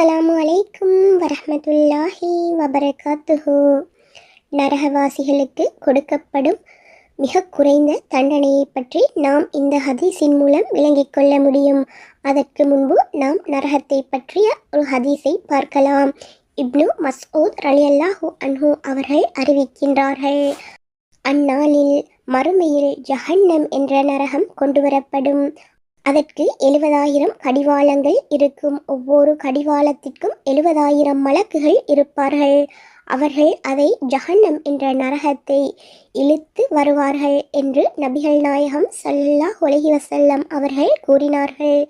அஸ்ஸலாமு அலைக்கும் வரமத்துல்லாஹி வபரகாத்துஹு. நரகவாசிகளுக்கு கொடுக்கப்படும் மிக குறைந்த தண்டனையை பற்றி நாம் இந்த ஹதீஸின் மூலம் விளங்கிக் கொள்ள முடியும். அதற்கு முன்பு நாம் நரகத்தை பற்றிய ஒரு ஹதீஸை பார்க்கலாம். இப்னு மஸ்ஊத் ரலியல்லாஹு அன்ஹு அவர்கள் அறிவிக்கின்றார்கள். அந்நாளில் மறுமையில் ஜஹன்னம் என்ற நரகம் கொண்டுவரப்படும். அதற்கு எழுபதாயிரம் கடிவாளங்கள் இருக்கும். ஒவ்வொரு கடிவாளத்திற்கும் எழுபதாயிரம் மலக்குகள் இருப்பார்கள். அவர்கள் அதை ஜஹன்னம் என்ற நரகத்தை இழுத்து வருவார்கள் என்று நபிகள் நாயகம் சல்லா ஒலகி வசல்லம் அவர்கள் கூறினார்கள்.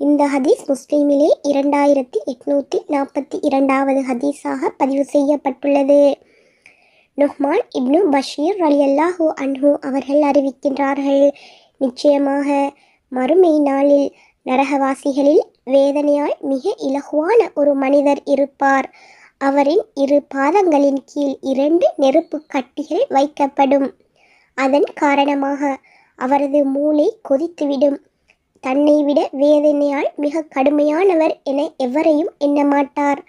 இந்த ஹதீஸ் முஸ்லீமிலே இரண்டாயிரத்தி எட்நூற்றி நாற்பத்தி இரண்டாவது ஹதீஸாக பதிவு செய்யப்பட்டுள்ளது. நுஹ்மான் இப்னு பஷீர் ரலியல்லாஹு அன்ஹு அவர்கள் அறிவிக்கின்றார்கள். நிச்சயமாக மறுமை நாளில் நரகவாசிகளில் வேதனையால் மிக இலகுவான ஒரு மனிதர் இருப்பார். அவரின் இரு பாதங்களின் கீழ் இரண்டு நெருப்பு கட்டிகள் வைக்கப்படும். அதன் காரணமாக அவரது மூளை கொதித்துவிடும். தன்னை விட வேதனையால் மிக கடுமையானவர் என எவரையும் எண்ணமாட்டார்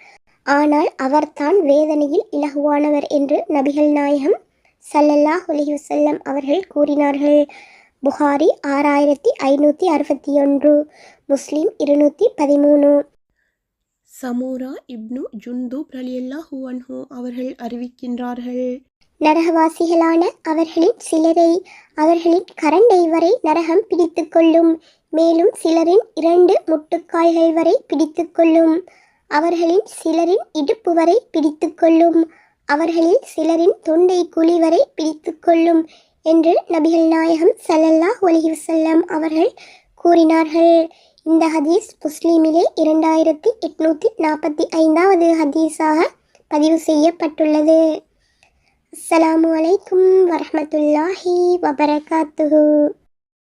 ஆனால் அவர்தான் வேதனையில் இலகுவானவர் என்று நபிகள் நாயகம் சல்லல்லாஹ் அலைஹி அவர்கள் கூறினார்கள். புகாரி ஆறாயிரத்தி ஐநூற்றி அறுபத்தி ஒன்று முஸ்லீம் இருநூற்றி பதிமூணு. சமூரா இப்னு ஜுந்தூப் ரலியல்லாஹு அன்ஹு அவர்கள் அறிவிக்கின்றார்கள். நரகவாசிகளான அவர்களின் சிலரை அவர்களின் கரண்டை வரை நரகம் பிடித்து கொள்ளும். மேலும் சிலரின் இரண்டு முட்டுக்கால்கள் வரை பிடித்து கொள்ளும். அவர்களின் சிலரின் இடுப்பு வரை பிடித்து கொள்ளும். அவர்களில் சிலரின் தொண்டை குழி வரை பிடித்து கொள்ளும். என்று நபிகள் நாயகம் சல்லல்லாஹ் அலைஹி வஸல்லம் அவர்கள் கூறினார்கள். இந்த ஹதீஸ் முஸ்லீமிலே இரண்டாயிரத்தி எட்நூற்றி நாற்பத்தி ஐந்தாவது ஹதீஸாக பதிவு செய்யப்பட்டுள்ளது. அஸ்ஸலாமு அலைக்கும் வரமத்துல்லாஹி வபரகாத்துஹு.